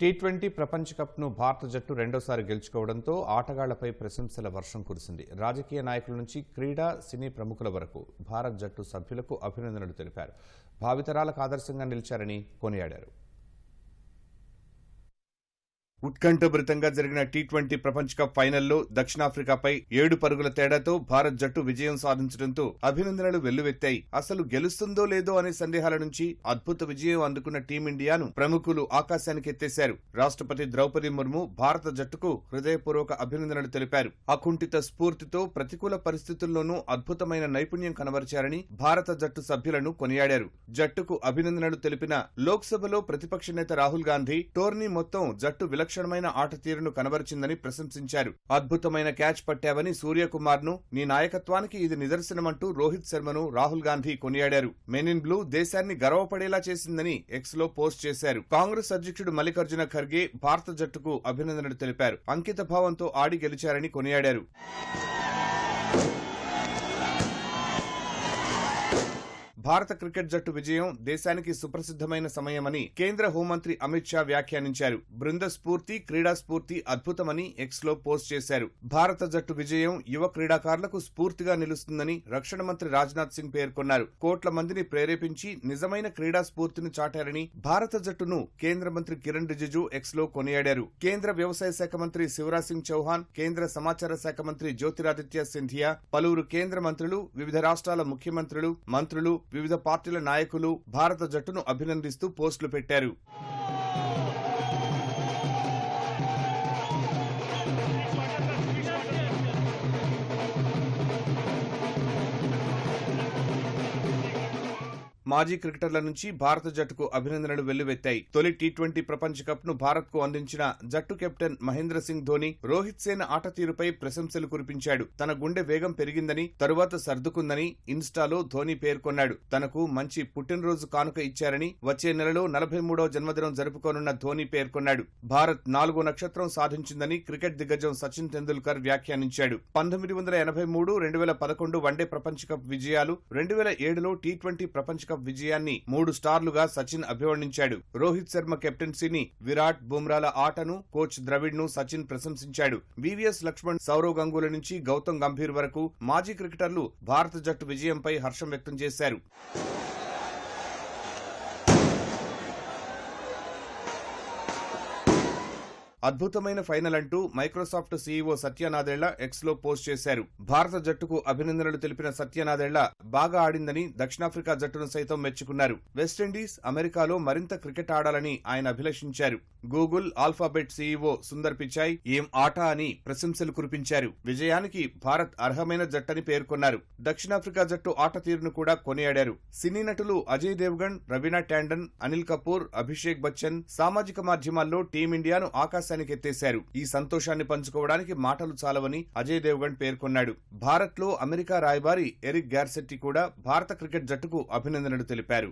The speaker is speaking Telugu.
టీ ట్వంటీ ప్రపంచ కప్ను భారత జట్టు రెండోసారి గెలుచుకోవడంతో ఆటగాళ్ళపై ప్రశంసల వర్షం కురిసింది. రాజకీయ నాయకుల నుంచి క్రీడా సినీ ప్రముఖుల వరకు భారత్ జట్టు సభ్యులకు అభినందనలు తెలిపారు. భావితరాలకు ఆదర్శంగా నిలిచారని కొనియాడారు. ఉత్కంఠభరితంగా జరిగిన టీ ట్వంటీ ప్రపంచ కప్ ఫైనల్లో దక్షిణాఫ్రికాపై ఏడు పరుగుల తేడాతో భారత్ జట్టు విజయం సాధించడంతో అభినందనలు వెల్లువెత్తాయి. అసలు గెలుస్తుందో లేదో అనే సందేహాల నుంచి అద్భుత విజయం అందుకున్న టీమిండియాను ప్రముఖులు ఆకాశానికి ఎత్తేశారు రాష్ట్రపతి ద్రౌపది ముర్ము భారత జట్టుకు హృదయపూర్వక అభినందనలు తెలిపారు. అకుంఠిత స్ఫూర్తితో ప్రతికూల పరిస్థితుల్లోనూ అద్భుతమైన నైపుణ్యం కనబరిచారని భారత జట్టు సభ్యులను కొనియాడారు. జట్టుకు అభినందనలు తెలిపిన లోక్సభలో ప్రతిపక్ష నేత రాహుల్ గాంధీ టోర్నీ మొత్తం జట్టు విలక్షణమైన ఆట తీరును కనబరిచిందని ప్రశంసించారు. అద్భుతమైన క్యాచ్ పట్టావని సూర్యకుమార్ను నీ నాయకత్వానికి ఇది నిదర్శనమంటూ రోహిత్ శర్మను రాహుల్ గాంధీ కొనియాడారు. మెనిన్ బ్లూ దేశాన్ని గర్వపడేలా చేసిందని ఎక్స్లో పోస్ట్ చేశారు. కాంగ్రెస్ అధ్యక్షుడు మల్లికార్జున ఖర్గే భారత జట్టుకు అభినందనలు తెలిపారు. అంకిత భావంతో ఆడి గెలిచారని కొనియాడారు. భారత క్రికెట్ జట్టు విజయం దేశానికి సుప్రసిద్ధమైన సమయమని కేంద్ర హోంమంత్రి అమిత్ షా వ్యాఖ్యానించారు. బృంద స్ఫూర్తి క్రీడా స్ఫూర్తి అద్భుతమని ఎక్స్లో పోస్ట్ చేశారు. భారత జట్టు విజయం యువ క్రీడాకారులకు స్ఫూర్తిగా నిలుస్తుందని రక్షణ మంత్రి రాజ్నాథ్ సింగ్ పేర్కొన్నారు. కోట్ల మందిని ప్రేరేపించి నిజమైన క్రీడా స్ఫూర్తిని చాటారని భారత జట్టును కేంద్ర మంత్రి కిరణ్ రిజిజు ఎక్స్లో కొనియాడారు. కేంద్ర వ్యవసాయ శాఖ మంత్రి శివరాజ్ సింగ్ చౌహాన్ కేంద్ర సమాచార శాఖ మంత్రి జ్యోతిరాదిత్య సింధియా పలువురు కేంద్ర మంత్రులు వివిధ రాష్ట్రాల ముఖ్యమంత్రులు మంత్రులు వివిధ పార్టీల నాయకులు భారత జట్టును అభినందిస్తూ పోస్టులు పెట్టారు. మాజీ క్రికెటర్ల నుంచి భారత జట్టుకు అభినందనలు వెల్లువెత్తాయి. తొలి టీ ట్వంటీ ప్రపంచ కప్ను భారత్కు అందించిన జట్టు కెప్టెన్ మహేంద్ర సింగ్ ధోని రోహిత్ సేన ఆట తీరుపై ప్రశంసలు కురిపించాడు. తన గుండె వేగం పెరిగిందని తరువాత సర్దుకుందని ఇన్స్టాలో ధోని పేర్కొన్నాడు. తనకు మంచి పుట్టినరోజు కానుక ఇచ్చారని వచ్చే నెలలో నలభై మూడో జన్మదినం జరుపుకోనున్న ధోని పేర్కొన్నాడు. భారత్ నాలుగో నక్షత్రం సాధించిందని క్రికెట్ దిగ్గజం సచిన్ తెందుల్కర్ వ్యాఖ్యానించాడు. పంతొమ్మిది వందల ఎనభై మూడు రెండు వేల పదకొండు వన్డే ప్రపంచ కప్ విజయాలు రెండు వేల ఏడులో టీ ట్వంటీ ప్రపంచ కప్ విజయాన్ని మూడు స్టార్లుగా సచిన్ అభివర్ణించాడు. రోహిత్ శర్మ కెప్టెన్సీని విరాట్ బుమ్రాల ఆటను కోచ్ ద్రవిడ్ను సచిన్ ప్రశంసించాడు. వివిఎస్ లక్ష్మణ్ సౌరవ్ గంగూలీ నుంచి గౌతమ్ గంభీర్ వరకు మాజీ క్రికెటర్లు భారత జట్టు విజయంపై హర్షం వ్యక్తం చేశారు. అద్భుతమైన ఫైనల్ అంటూ మైక్రోసాఫ్ట్ సీఈఓ సత్యనాదెళ్ళ ఎక్స్లో పోస్ట్ చేశారు. భారత జట్టుకు అభినందనలు తెలిపిన సత్యనాదెళ్ళ బాగా ఆడిందని దక్షిణాఫ్రికా జట్టును సైతం మెచ్చుకున్నారు. వెస్టిండీస్ అమెరికాలో మరింత క్రికెట్ ఆడాలని ఆయన అభిలషించారు. Google Alphabet CEO Sundar Pichai ఏం ఆట అని ప్రశంసలు కురిపించారు. విజయానికి భారత్ అర్హమైన జట్టని పేర్కొన్నారు. దక్షిణాఫ్రికా జట్టు ఆట తీరును కూడా కొనియాడారు. సినీ నటులు అజయ్ దేవ్గణ్ రవీనా టాండన్ అనిల్ కపూర్ అభిషేక్ బచ్చన్ సామాజిక మాధ్యమాల్లో టీమిండియాను ఆకాశానికి ఎత్తేశారు. ఈ సంతోషాన్ని పంచుకోవడానికి మాటలు చాలవని అజయ్ దేవ్గణ్ పేర్కొన్నాడు. భారత్లో అమెరికా రాయబారి ఎరిక్ గ్యార్సెట్టి కూడా భారత క్రికెట్ జట్టుకు అభినందనలు తెలిపారు.